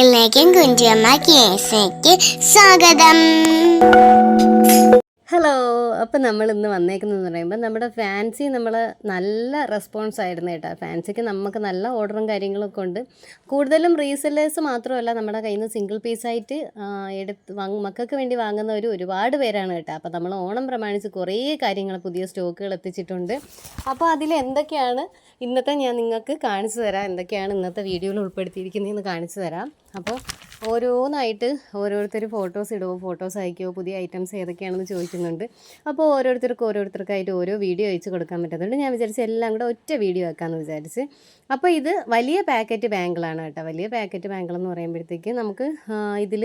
എല്ലാവർക്കും കുഞ്ചമ്മ കേസയ്ക്ക് സ്വാഗതം. ഹലോ അപ്പം നമ്മൾ ഇന്ന് വന്നേക്കുന്നതെന്ന് പറയുമ്പോൾ നമ്മുടെ ഫാൻസി നമ്മൾ നല്ല റെസ്പോൺസ് ആയിരുന്നു കേട്ടോ. ഫാൻസിക്ക് നമുക്ക് നല്ല ഓർഡറും കാര്യങ്ങളൊക്കെ ഉണ്ട്. കൂടുതലും റീസെല്ലേഴ്സ് മാത്രമല്ല നമ്മുടെ കയ്യിൽ നിന്ന് സിംഗിൾ പീസായിട്ട് എടുത്ത് വാങ്ങ മക്കൾക്ക് വേണ്ടി വാങ്ങുന്നവർ ഒരുപാട് പേരാണ് കേട്ടോ. അപ്പോൾ നമ്മൾ ഓണം പ്രമാണിച്ച് കുറേ കാര്യങ്ങൾ പുതിയ സ്റ്റോക്കുകൾ എത്തിച്ചിട്ടുണ്ട്. അപ്പോൾ അതിൽ എന്തൊക്കെയാണ് ഇന്നത്തെ ഞാൻ നിങ്ങൾക്ക് കാണിച്ചു തരാം. എന്തൊക്കെയാണ് ഇന്നത്തെ വീഡിയോയിൽ ഉൾപ്പെടുത്തിയിരിക്കുന്നതെന്ന് കാണിച്ചു തരാം. അപ്പോൾ ഓരോന്നായിട്ട് ഓരോരുത്തർ ഫോട്ടോസ് ഇടുമോ ഫോട്ടോസ് അയക്കുമോ പുതിയ ഐറ്റംസ് ഏതൊക്കെയാണെന്ന് ചോദിക്കുന്നുണ്ട്. അപ്പോൾ ഓരോരുത്തർക്ക് ഓരോരുത്തർക്കായിട്ട് ഓരോ വീഡിയോ അയച്ചു കൊടുക്കാൻ പറ്റുന്നുണ്ട്. ഞാൻ വിചാരിച്ച് എല്ലാം കൂടെ ഒറ്റ വീഡിയോ ആക്കാമെന്ന് വിചാരിച്ച്. അപ്പോൾ ഇത് വലിയ പാക്കറ്റ് ബാങ്കിളാണ് കേട്ടോ. വലിയ പാക്കറ്റ് ബാങ്കിൾ എന്ന് പറയുമ്പോഴത്തേക്ക് നമുക്ക് ഇതിൽ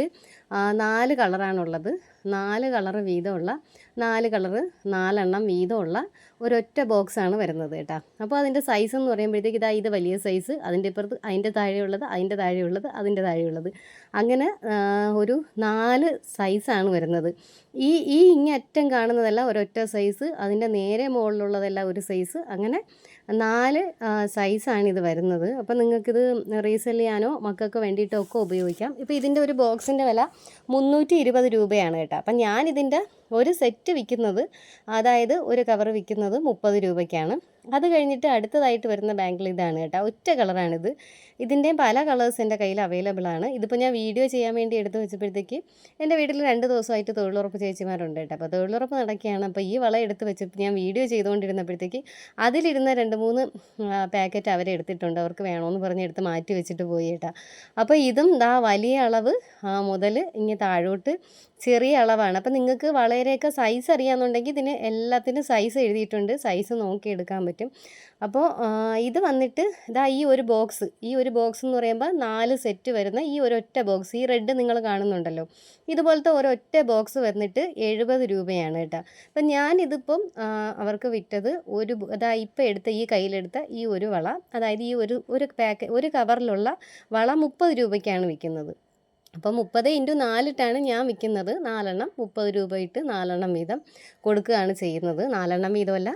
നാല് കളറാണുള്ളത്. നാല് കളറ് വീതമുള്ള നാല് കളറ് നാലെണ്ണം വീതമുള്ള ഒരൊറ്റ ബോക്സാണ് വരുന്നത് കേട്ടോ. അപ്പോൾ അതിന്റെ സൈസ് എന്ന് പറയുമ്പോഴത്തേക്ക് ഇതാ ഇത് വലിയ സൈസ് അതിന്റെ ഇപ്പുറത്ത് അതിന്റെ താഴെയുള്ളത് അതിന്റെ താഴെയുള്ളത് അതിന്റെ താഴെയുള്ളത്. അങ്ങനെ ഒരു നാല് സൈസാണ് വരുന്നത്. ഈ ഈ ഇങ്ങറ്റം കാണുന്നതെല്ലാം ഒരൊറ്റ സൈസ് അതിന്റെ നേരെ മുകളിലുള്ളതെല്ലാം ഒരു സൈസ് അങ്ങനെ നാല് സൈസാണ് ഇത് വരുന്നത്. അപ്പോൾ നിങ്ങൾക്കിത് റീസെൽ ചെയ്യാനോ മക്കൾക്ക് വേണ്ടിയിട്ടോ ഒക്കെ ഉപയോഗിക്കാം. ഇപ്പോൾ ഇതിന്റെ ഒരു ബോക്സിന്റെ വില മുന്നൂറ്റി രൂപയാണ് കേട്ടോ. അപ്പം ഞാനിതിന്റെ ഒരു സെറ്റ് വിൽക്കുന്നത് അതായത് ഒരു കവർ വിൽക്കുന്നത് മുപ്പത് രൂപയ്ക്കാണ്. അത് കഴിഞ്ഞിട്ട് അടുത്തതായിട്ട് വരുന്ന ബാങ്കിൽ ഇതാണ് കേട്ടോ. ഒറ്റ കളറാണിത്. ഇതിന്റെയും പല കളേഴ്സ് എന്റെ കയ്യിൽ അവൈലബിൾ ആണ്. ഇതിപ്പോൾ ഞാൻ വീഡിയോ ചെയ്യാൻ വേണ്ടി എടുത്തു വെച്ചപ്പോഴത്തേക്ക് എന്റെ വീട്ടിൽ രണ്ട് ദിവസമായിട്ട് തൊഴിലുറപ്പ് ചേച്ചിമാരുണ്ട് കേട്ടോ. അപ്പോൾ തൊഴിലുറപ്പ് നടക്കുകയാണ്. അപ്പോൾ ഈ വള എടുത്ത് വെച്ചപ്പോൾ ഞാൻ വീഡിയോ ചെയ്തുകൊണ്ടിരുന്നപ്പോഴത്തേക്ക് അതിലിരുന്ന രണ്ട് മൂന്ന് പാക്കറ്റ് അവരെ എടുത്തിട്ടുണ്ട്. അവർക്ക് വേണമെന്ന് പറഞ്ഞ് എടുത്ത് മാറ്റി വെച്ചിട്ട് പോയി കേട്ടോ. അപ്പോൾ ഇതും ദാ വലിയ അളവ് മുതൽ ഇങ്ങനെ താഴോട്ട് ചെറിയ അളവാണ്. അപ്പോൾ നിങ്ങൾക്ക് വളരെയൊക്കെ സൈസ് അറിയാമെന്നുണ്ടെങ്കിൽ ഇതിന് എല്ലാത്തിനും സൈസ് എഴുതിയിട്ടുണ്ട്. സൈസ് നോക്കി എടുക്കാൻ പറ്റും. അപ്പോൾ ഇത് വന്നിട്ട് ഇതാ ഈ ഒരു ബോക്സ് ഈ ഒരു ബോക്സ് എന്ന് പറയുമ്പോൾ നാല് സെറ്റ് വരുന്ന ഈ ഒരൊറ്റ ബോക്സ് ഈ റെഡ് നിങ്ങൾ കാണുന്നുണ്ടല്ലോ. ഇതുപോലത്തെ ഒരൊറ്റ ബോക്സ് വന്നിട്ട് എഴുപത് രൂപയാണ് കേട്ടോ. അപ്പം ഞാനിതിപ്പം അവർക്ക് വിറ്റത് ഒരു അതാ ഇപ്പം എടുത്ത ഈ കയ്യിലെടുത്ത ഈ ഒരു വള. അതായത് ഈ ഒരു ഒരു പാക്ക് ഒരു കവറിലുള്ള വള മുപ്പത് രൂപയ്ക്കാണ് വിൽക്കുന്നത്. അപ്പോൾ മുപ്പത് ഇന്റു നാലിട്ടാണ് ഞാൻ വിൽക്കുന്നത്. നാലെണ്ണം മുപ്പത് രൂപ ഇട്ട് നാലെണ്ണം വീതം കൊടുക്കുകയാണ് ചെയ്യുന്നത്. നാലെണ്ണം വീതമല്ല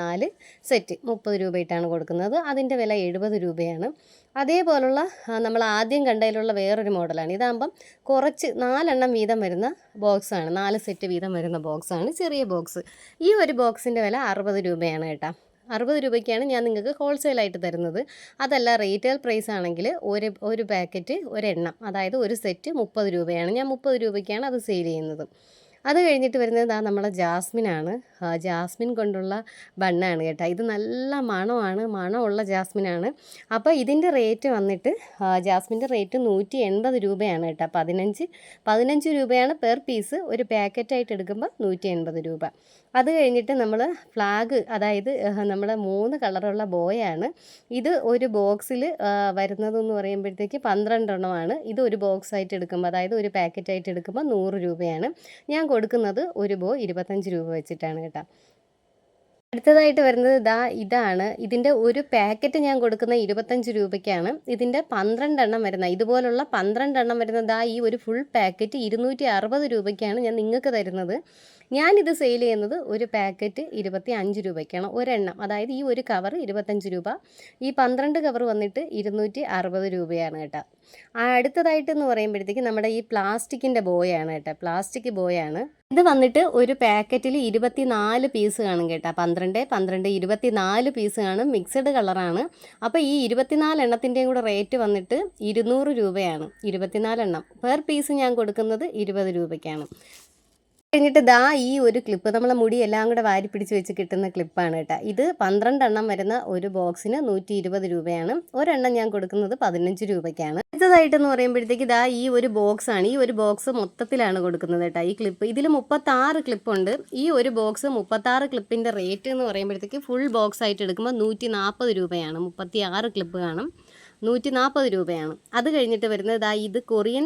നാല് സെറ്റ് മുപ്പത് രൂപ ഇട്ടാണ് കൊടുക്കുന്നത്. അതിന്റെ വില എഴുപത് രൂപയാണ്. അതേപോലുള്ള നമ്മൾ ആദ്യം കണ്ടതിലുള്ള വേറൊരു മോഡലാണ്. ഇതാകുമ്പം കുറച്ച് നാലെണ്ണം വീതം വരുന്ന ബോക്സാണ്. നാല് സെറ്റ് വീതം വരുന്ന ബോക്സാണ്. ചെറിയ ബോക്സ്. ഈ ഒരു ബോക്സിന്റെ വില അറുപത് രൂപയാണ് കേട്ടോ. അറുപത് രൂപയ്ക്കാണ് ഞാൻ നിങ്ങൾക്ക് ഹോൾസെയിലായിട്ട് തരുന്നത്. അതല്ല റീറ്റെയിൽ പ്രൈസ് ആണെങ്കിൽ ഒരു ഒരു പാക്കറ്റ് ഒരെണ്ണം അതായത് ഒരു സെറ്റ് മുപ്പത് രൂപയാണ്. ഞാൻ മുപ്പത് രൂപയ്ക്കാണ് അത് സെയിൽ ചെയ്യുന്നത്. അത് കഴിഞ്ഞിട്ട് വരുന്നത് ആ നമ്മളെ ജാസ്മിനാണ്. ജാസ്മിൻ കൊണ്ടുള്ള ബണ്ണാണ് കേട്ടോ. ഇത് നല്ല മണമാണ് മണമുള്ള ജാസ്മിനാണ്. അപ്പോൾ ഇതിന്റെ റേറ്റ് വന്നിട്ട് ജാസ്മിന്റെ റേറ്റ് നൂറ്റി എൺപത് രൂപയാണ് കേട്ടോ. പതിനഞ്ച് പതിനഞ്ച് രൂപയാണ് പെർ പീസ്. ഒരു പാക്കറ്റായിട്ട് എടുക്കുമ്പോൾ നൂറ്റി എൺപത് രൂപ. അത് കഴിഞ്ഞിട്ട് നമ്മൾ ഫ്ലാഗ് അതായത് നമ്മുടെ മൂന്ന് കളറുള്ള ബോയാണ്. ഇത് ഒരു ബോക്സിൽ വരുന്നതെന്ന് പറയുമ്പോഴത്തേക്ക് പന്ത്രണ്ടെണ്ണമാണ്. ഇത് ഒരു ബോക്സായിട്ട് എടുക്കുമ്പോൾ അതായത് ഒരു പാക്കറ്റായിട്ട് എടുക്കുമ്പോൾ നൂറ് രൂപയാണ്. ഞാൻ കൊടുക്കുന്നത് ഒരു ബോ ഇരുപത്തഞ്ച് രൂപ വെച്ചിട്ടാണ് കേട്ടോ. അടുത്തതായിട്ട് വരുന്നത് ഇതാ ഇതാണ്. ഇതിന്റെ ഒരു പാക്കറ്റ് ഞാൻ കൊടുക്കുന്ന ഇരുപത്തഞ്ച് രൂപയ്ക്കാണ്. ഇതിന്റെ പന്ത്രണ്ടെണ്ണം വരുന്ന ഇതുപോലുള്ള പന്ത്രണ്ടെണ്ണം വരുന്ന ദാ ഈ ഒരു ഫുൾ പാക്കറ്റ് ഇരുന്നൂറ്റി അറുപത് രൂപയ്ക്കാണ് ഞാൻ നിങ്ങൾക്ക് തരുന്നത്. ഞാനിത് സെയിൽ ചെയ്യുന്നത് ഒരു പാക്കറ്റ് ഇരുപത്തി അഞ്ച് രൂപയ്ക്കാണ്. ഒരെണ്ണം അതായത് ഈ ഒരു കവർ ഇരുപത്തഞ്ച് രൂപ. ഈ പന്ത്രണ്ട് കവർ വന്നിട്ട് ഇരുന്നൂറ്റി അറുപത് രൂപയാണ് കേട്ടോ. അടുത്തതായിട്ടെന്ന് പറയുമ്പോഴത്തേക്ക് നമ്മുടെ ഈ പ്ലാസ്റ്റിക്കിന്റെ ബോയാണ് കേട്ടോ. പ്ലാസ്റ്റിക് ബോയാണ് ഇത് വന്നിട്ട് ഒരു പാക്കറ്റിൽ ഇരുപത്തി നാല് പീസ് കാണും കേട്ടോ. പന്ത്രണ്ട് പന്ത്രണ്ട് ഇരുപത്തി നാല് പീസ് കാണും. മിക്സഡ് കളറാണ്. അപ്പോൾ ഈ ഇരുപത്തിനാല് എണ്ണത്തിന്റെയും കൂടെ റേറ്റ് വന്നിട്ട് ഇരുന്നൂറ് രൂപയാണ്. ഇരുപത്തിനാലെണ്ണം. പെർ പീസ് ഞാൻ കൊടുക്കുന്നത് ഇരുപത് രൂപയ്ക്കാണ്. കഴിഞ്ഞിട്ട് ദാ ഈ ഒരു ക്ലിപ്പ് നമ്മളെ മുടി എല്ലാം കൂടെ വാരി പിടിച്ച് വെച്ച് കിട്ടുന്ന ക്ലിപ്പാണ് കേട്ടോ. ഇത് പന്ത്രണ്ടെണ്ണം വരുന്ന ഒരു ബോക്സിന് നൂറ്റി രൂപയാണ്. ഒരെണ്ണം ഞാൻ കൊടുക്കുന്നത് പതിനഞ്ച് രൂപയ്ക്കാണ്. അടുത്തതായിട്ടെന്ന് പറയുമ്പോഴത്തേക്ക് ഇതാ ഈ ഒരു ബോക്സ് ആണ്. ഈ ഒരു ബോക്സ് മൊത്തത്തിലാണ് കൊടുക്കുന്നത് കേട്ടോ ഈ ക്ലിപ്പ് ഇതിൽ മുപ്പത്താറ് ക്ലിപ്പുണ്ട് ഈ ഒരു ബോക്സ് മുപ്പത്താറ് ക്ലിപ്പിന്റെ റേറ്റ് എന്ന് പറയുമ്പോഴത്തേക്ക് ഫുൾ ബോക്സ് ആയിട്ട് എടുക്കുമ്പോൾ നൂറ്റി നാൽപ്പത് രൂപയാണ്. മുപ്പത്തി ആറ് ക്ലിപ്പ് കാണും. നൂറ്റി നാൽപ്പത് രൂപയാണ്. അത് കഴിഞ്ഞിട്ട് വരുന്നത് ഇതാ ഇത് കൊറിയൻ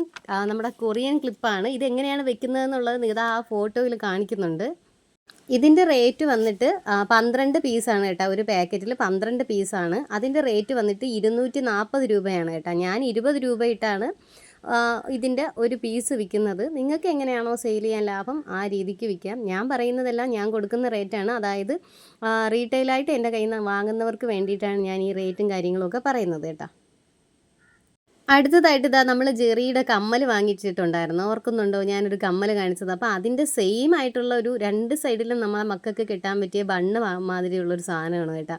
നമ്മുടെ കൊറിയൻ ക്ലിപ്പാണ് ഇത് എങ്ങനെയാണ് വെക്കുന്നതെന്നുള്ളത് ഇതാ ആ ഫോട്ടോയിൽ കാണിക്കുന്നുണ്ട്. ഇതിന്റെ റേറ്റ് വന്നിട്ട് പന്ത്രണ്ട് പീസാണ് കേട്ടോ. ഒരു പാക്കറ്റിൽ പന്ത്രണ്ട് പീസാണ് അതിന്റെ റേറ്റ് വന്നിട്ട് ഇരുന്നൂറ്റി നാൽപ്പത് രൂപയാണ് കേട്ടോ. ഞാൻ ഇരുപത് രൂപ ഇട്ടാണ് ഇതിന്റെ ഒരു പീസ് വിൽക്കുന്നത് നിങ്ങൾക്ക് എങ്ങനെയാണോ സെയിൽ ചെയ്യാൻ ലാഭം ആ രീതിക്ക് വിൽക്കാം. ഞാൻ പറയുന്നതെല്ലാം ഞാൻ കൊടുക്കുന്ന റേറ്റാണ് അതായത് റീറ്റെയിലായിട്ട് എന്റെ കയ്യിൽ നിന്ന് വാങ്ങുന്നവർക്ക് വേണ്ടിയിട്ടാണ് ഞാൻ ഈ റേറ്റും കാര്യങ്ങളും ഒക്കെ പറയുന്നത് കേട്ടോ. അടുത്തതായിട്ട് ഇതാ നമ്മൾ ജെറിയുടെ കമ്മൽ വാങ്ങിച്ചിട്ടുണ്ടായിരുന്നു. ഓർക്കുന്നുണ്ടോ? ഞാനൊരു കമ്മൽ കാണിച്ചത്. അപ്പോൾ അതിന്റെ സെയിം ആയിട്ടുള്ള ഒരു രണ്ട് സൈഡിലും നമ്മളെ മക്കൾക്ക് കിട്ടാൻ പറ്റിയ ബണ്ണ് മാതിരിയുള്ളൊരു സാധനമാണ് കേട്ടോ.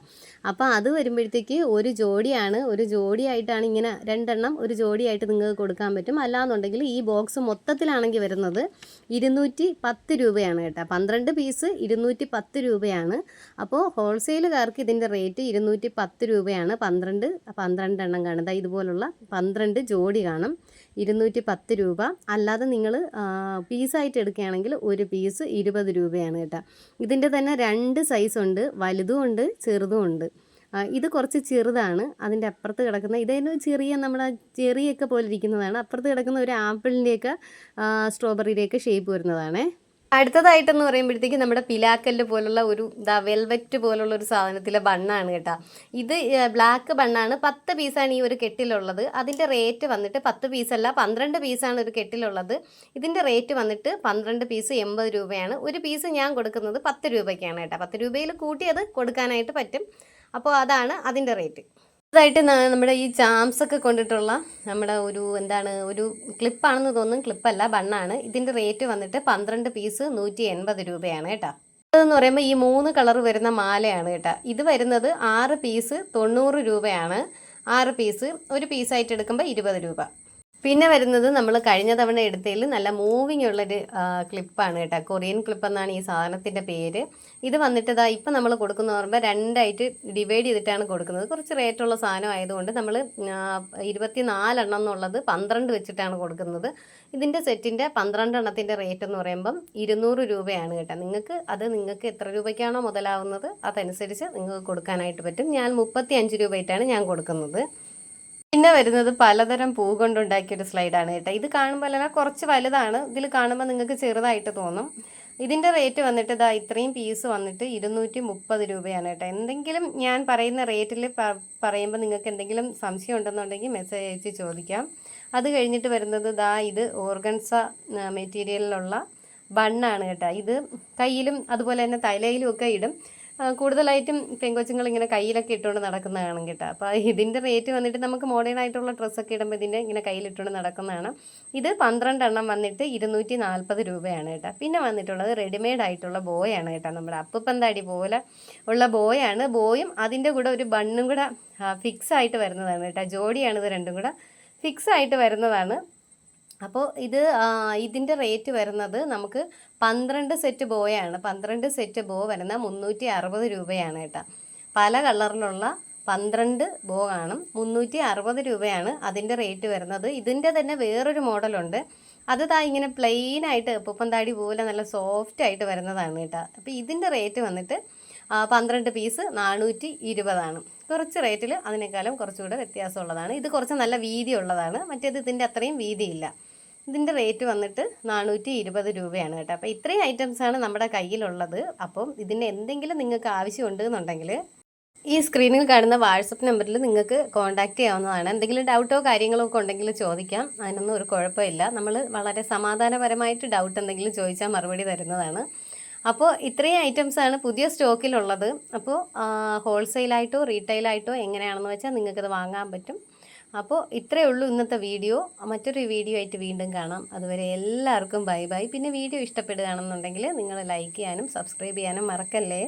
അപ്പോൾ അത് വരുമ്പോഴത്തേക്ക് ഒരു ജോഡിയാണ്. ഒരു ജോഡിയായിട്ടാണ് ഇങ്ങനെ രണ്ടെണ്ണം ഒരു ജോഡിയായിട്ട് നിങ്ങൾക്ക് കൊടുക്കാൻ പറ്റും. അല്ലാന്നുണ്ടെങ്കിൽ ഈ ബോക്സ് മൊത്തത്തിലാണെങ്കിൽ വരുന്നത് ഇരുന്നൂറ്റി പത്ത് രൂപയാണ് കേട്ടോ. പന്ത്രണ്ട് പീസ് ഇരുന്നൂറ്റി പത്ത് രൂപയാണ്. അപ്പോൾ ഹോൾസെയിലുകാർക്ക് ഇതിന്റെ റേറ്റ് ഇരുന്നൂറ്റി പത്ത് രൂപയാണ്. പന്ത്രണ്ട് പന്ത്രണ്ട് എണ്ണം കാണും. ദാ ഇതുപോലുള്ള പന്ത്രണ്ട് ജോഡി കാണും. ഇരുന്നൂറ്റി പത്ത് രൂപ. അല്ലാതെ നിങ്ങൾ പീസായിട്ട് എടുക്കുകയാണെങ്കിൽ ഒരു പീസ് ഇരുപത് രൂപയാണ് കേട്ടോ. ഇതിന്റെ തന്നെ രണ്ട് സൈസ് ഉണ്ട് വലുതും ഉണ്ട് ചെറുതും ഉണ്ട്. ഇത് കുറച്ച് ചെറുതാണ്. അതിന്റെ അപ്പുറത്ത് കിടക്കുന്ന ഇതേന്ന് ചെറിയ നമ്മുടെ ചെറിയൊക്കെ പോലെ ഇരിക്കുന്നതാണ്. അപ്പുറത്ത് കിടക്കുന്ന ഒരു ആപ്പിളിന്റെയൊക്കെ സ്ട്രോബെറിയുടെയൊക്കെ ഷേപ്പ് വരുന്നതാണേ. അടുത്തതായിട്ടെന്ന് പറയുമ്പോഴത്തേക്ക് നമ്മുടെ പിലാക്കല്ല് പോലുള്ള ഒരു ദാ വെൽവെറ്റ് പോലുള്ള ഒരു സാധനത്തിലെ ബണ്ണാണ് കേട്ടോ. ഇത് ബ്ലാക്ക് ബണ്ണാണ്. പത്ത് പീസാണ് ഈ ഒരു കെട്ടിലുള്ളത്. അതിന്റെ റേറ്റ് വന്നിട്ട് പത്ത് പീസല്ല പന്ത്രണ്ട് പീസാണ് ഒരു കെട്ടിലുള്ളത്. ഇതിന്റെ റേറ്റ് വന്നിട്ട് പന്ത്രണ്ട് പീസ് എൺപത് രൂപയാണ്. ഒരു പീസ് ഞാൻ കൊടുക്കുന്നത് പത്ത് രൂപയ്ക്കാണ് കേട്ടോ. പത്ത് രൂപയിൽ കൂട്ടി അത് കൊടുക്കാനായിട്ട് പറ്റും. അപ്പോൾ അതാണ് അതിന്റെ റേറ്റ്. ഇതായിട്ട് നമ്മുടെ ഈ ജാംസ് ഒക്കെ കൊണ്ടിട്ടുള്ള നമ്മുടെ ഒരു എന്താണ് ഒരു ക്ലിപ്പാണെന്ന് തോന്നുന്നു. ക്ലിപ്പല്ല ബണ്ണാണ് ഇതിന്റെ റേറ്റ് വന്നിട്ട് പന്ത്രണ്ട് പീസ് നൂറ്റി എൺപത് രൂപയാണ് കേട്ടോ. അതെന്ന് പറയുമ്പോൾ ഈ മൂന്ന് കളർ വരുന്ന മാലയാണ് കേട്ടോ. ഇത് വരുന്നത് ആറ് പീസ് തൊണ്ണൂറ് രൂപയാണ്. ആറ് പീസ് ഒരു പീസായിട്ട് എടുക്കുമ്പോൾ ഇരുപത് രൂപ. പിന്നെ വരുന്നത് നമ്മൾ കഴിഞ്ഞ തവണ എടുത്തതിൽ നല്ല മൂവിങ് ഉള്ളൊരു ക്ലിപ്പാണ് കേട്ടോ. കൊറിയൻ ക്ലിപ്പ് എന്നാണ് ഈ സാധനത്തിന്റെ പേര്. ഇത് വന്നിട്ട് ഇതാ ഇപ്പം നമ്മൾ കൊടുക്കുന്ന പറയുമ്പോൾ രണ്ടായിട്ട് ഡിവൈഡ് ചെയ്തിട്ടാണ് കൊടുക്കുന്നത്. കുറച്ച് റേറ്റുള്ള സാധനം ആയതുകൊണ്ട് നമ്മൾ ഇരുപത്തി നാലെണ്ണം എന്നുള്ളത് പന്ത്രണ്ട് വെച്ചിട്ടാണ് കൊടുക്കുന്നത്. ഇതിന്റെ സെറ്റിന്റെ പന്ത്രണ്ട് എണ്ണത്തിന്റെ റേറ്റ് എന്ന് പറയുമ്പം ഇരുന്നൂറ് രൂപയാണ് കേട്ടോ. നിങ്ങൾക്ക് അത് നിങ്ങൾക്ക് എത്ര രൂപയ്ക്കാണോ മുതലാവുന്നത് അതനുസരിച്ച് നിങ്ങൾക്ക് കൊടുക്കാനായിട്ട് പറ്റും. ഞാൻ മുപ്പത്തി അഞ്ച് രൂപയായിട്ടാണ് ഞാൻ കൊടുക്കുന്നത്. പിന്നെ വരുന്നത് പലതരം പൂ കൊണ്ടുണ്ടാക്കിയ കൊണ്ടുണ്ടാക്കിയൊരു സ്ലൈഡാണ് കേട്ടോ. ഇത് കാണുമ്പോൾ അല്ല കുറച്ച് വലുതാണ്. ഇതിൽ കാണുമ്പോൾ നിങ്ങൾക്ക് ചെറുതായിട്ട് തോന്നും. ഇതിന്റെ റേറ്റ് വന്നിട്ട് ഇതാ ഇത്രയും പീസ് വന്നിട്ട് ഇരുന്നൂറ്റി മുപ്പത് രൂപയാണ് കേട്ടോ. എന്തെങ്കിലും ഞാൻ പറയുന്ന റേറ്റിൽ പറയുമ്പോൾ നിങ്ങൾക്ക് എന്തെങ്കിലും സംശയം ഉണ്ടെന്നുണ്ടെങ്കിൽ മെസ്സേജ് അയച്ച് ചോദിക്കാം. അത് കഴിഞ്ഞിട്ട് വരുന്നത് ദാ ഇത് ഓർഗൻസ മെറ്റീരിയലിലുള്ള ബണ്ണാണ് കേട്ടോ. ഇത് കയ്യിലും അതുപോലെ തന്നെ തലയിലും ഒക്കെ ഇടും. കൂടുതലായിട്ടും പെങ്കൊച്ചുങ്ങൾ ഇങ്ങനെ കയ്യിലൊക്കെ ഇട്ടുകൊണ്ട് നടക്കുന്നതാണ് കേട്ടോ. അപ്പോൾ ഇതിന്റെ റേറ്റ് വന്നിട്ട് നമുക്ക് മോഡേൺ ആയിട്ടുള്ള ഡ്രസ്സൊക്കെ ഇടുമ്പോൾ ഇതിന്റെ ഇങ്ങനെ കയ്യിലിട്ടുകൊണ്ട് നടക്കുന്നതാണ് ഇത് പന്ത്രണ്ടെണ്ണം വന്നിട്ട് ഇരുന്നൂറ്റി നാൽപ്പത് രൂപയാണ് കേട്ടോ. പിന്നെ വന്നിട്ടുള്ളത് റെഡിമെയ്ഡ് ആയിട്ടുള്ള ബോയാണ് കേട്ടോ നമ്മുടെ അപ്പുപ്പന്താടി പോലെ ഉള്ള ബോയാണ് ബോയും അതിന്റെ കൂടെ ഒരു ബണ്ണും കൂടെ ഫിക്സ് ആയിട്ട് വരുന്നതാണ് കേട്ടോ. ജോഡിയാണ് ഇത് രണ്ടും കൂടെ. ഫിക്സ് ആയിട്ട് വരുന്നതാണ്. അപ്പോൾ ഇത് ഇതിന്റെ റേറ്റ് വരുന്നത് നമുക്ക് പന്ത്രണ്ട് സെറ്റ് ബോയാണ്. പന്ത്രണ്ട് സെറ്റ് ബോ വരുന്ന മുന്നൂറ്റി അറുപത് രൂപയാണ് കേട്ടോ. പല കളറിലുള്ള പന്ത്രണ്ട് ബോ കാണും. മുന്നൂറ്റി അറുപത് രൂപയാണ് അതിന്റെ റേറ്റ് വരുന്നത്. ഇതിന്റെ തന്നെ വേറൊരു മോഡലുണ്ട്. അത് താ ഇങ്ങനെ പ്ലെയിൻ ആയിട്ട് താടി പോലെ നല്ല സോഫ്റ്റ് ആയിട്ട് വരുന്നതാണ് കേട്ടോ. അപ്പോൾ ഇതിന്റെ റേറ്റ് വന്നിട്ട് പന്ത്രണ്ട് പീസ് നാനൂറ്റി ഇരുപതാണ് കുറച്ച് റേറ്റിൽ അതിനേക്കാളും കുറച്ചുകൂടെ വ്യത്യാസമുള്ളതാണ്. ഇത് കുറച്ച് നല്ല വീതി ഉള്ളതാണ് മറ്റേത് ഇതിന്റെ അത്രയും വീതിയില്ല. ഇതിന്റെ റേറ്റ് വന്നിട്ട് നാനൂറ്റി ഇരുപത് രൂപയാണ് കേട്ടോ. അപ്പോൾ ഇത്രയും ഐറ്റംസാണ് നമ്മുടെ കയ്യിലുള്ളത്. അപ്പം ഇതിന്റെ എന്തെങ്കിലും നിങ്ങൾക്ക് ആവശ്യമുണ്ട് എന്നുണ്ടെങ്കിൽ ഈ സ്ക്രീനിൽ കാണുന്ന വാട്സപ്പ് നമ്പറിൽ നിങ്ങൾക്ക് കോൺടാക്റ്റ് ചെയ്യാവുന്നതാണ്. എന്തെങ്കിലും ഡൗട്ടോ കാര്യങ്ങളോ ഒക്കെ ഉണ്ടെങ്കിൽ ചോദിക്കാം. അതിനൊന്നും ഒരു കുഴപ്പമില്ല. നമ്മൾ വളരെ സമാധാനപരമായിട്ട് ഡൗട്ട് എന്തെങ്കിലും ചോദിച്ചാൽ മറുപടി തരുന്നതാണ്. അപ്പോൾ ഇത്രയും ഐറ്റംസാണ് പുതിയ സ്റ്റോക്കിലുള്ളത് അപ്പോൾ ഹോൾസെയിലായിട്ടോ റീറ്റെയിലായിട്ടോ എങ്ങനെയാണെന്ന് വെച്ചാൽ നിങ്ങൾക്കത് വാങ്ങാൻ പറ്റും. അപ്പോൾ ഇത്രയേ ഉള്ളൂ ഇന്നത്തെ വീഡിയോ. മറ്റൊരു വീഡിയോ ആയിട്ട് വീണ്ടും കാണാം. അതുവരെ എല്ലാവർക്കും ബൈ ബൈ. പിന്നെ വീഡിയോ ഇഷ്ടപ്പെടുകയാണെന്നുണ്ടെങ്കിൽ നിങ്ങൾ ലൈക്ക് ചെയ്യാനും സബ്സ്ക്രൈബ് ചെയ്യാനും മറക്കല്ലേ?